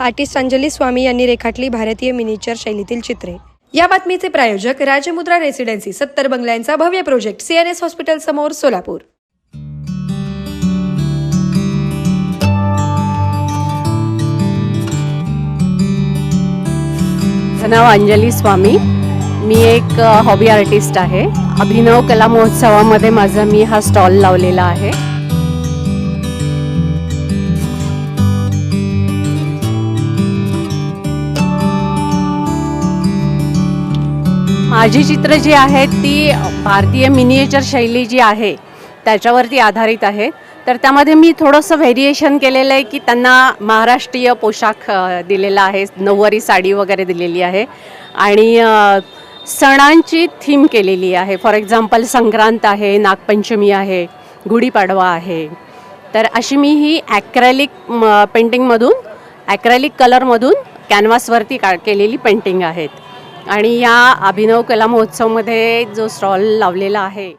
Artist Anjali स्वामी यांनी रेखाटली भारतीय मिनिचर शैलीतील चित्रे. या बातमीचे प्रायोजक राजमुद्रा रेसिडेन्सी सत्तर बंगल्यांचा भव्य प्रोजेक्ट सीएनएस हॉस्पिटल समोर सोलापूर. नाव अंजली स्वामी. मी एक हॉबी आर्टिस्ट आहे. अभिनव कला महोत्सवामध्ये माझा मी हा स्टॉल लावलेला आहे. माझी चित्र जी आहेत ती भारतीय मिनिएचर शैली जी आहे त्याच्यावरती आधारित आहे. तर त्यामध्ये मी थोडंसं व्हेरिएशन केलेलं आहे की त्यांना महाराष्ट्रीय पोशाख दिलेला आहे. नऊवारी साडी वगैरे दिलेली आहे. आणि सणांची थीम केलेली आहे. फॉर एक्झाम्पल संक्रांत आहे नागपंचमी आहे गुढीपाडवा आहे. तर अशी मी ही ॲक्रॅलिक पेंटिंगमधून ॲक्रॅलिक कलरमधून कॅनव्हासवरती का केलेली पेंटिंग आहेत. आणि या अभिनव कला महोत्सवमध्ये जो स्टॉल लावलेला आहे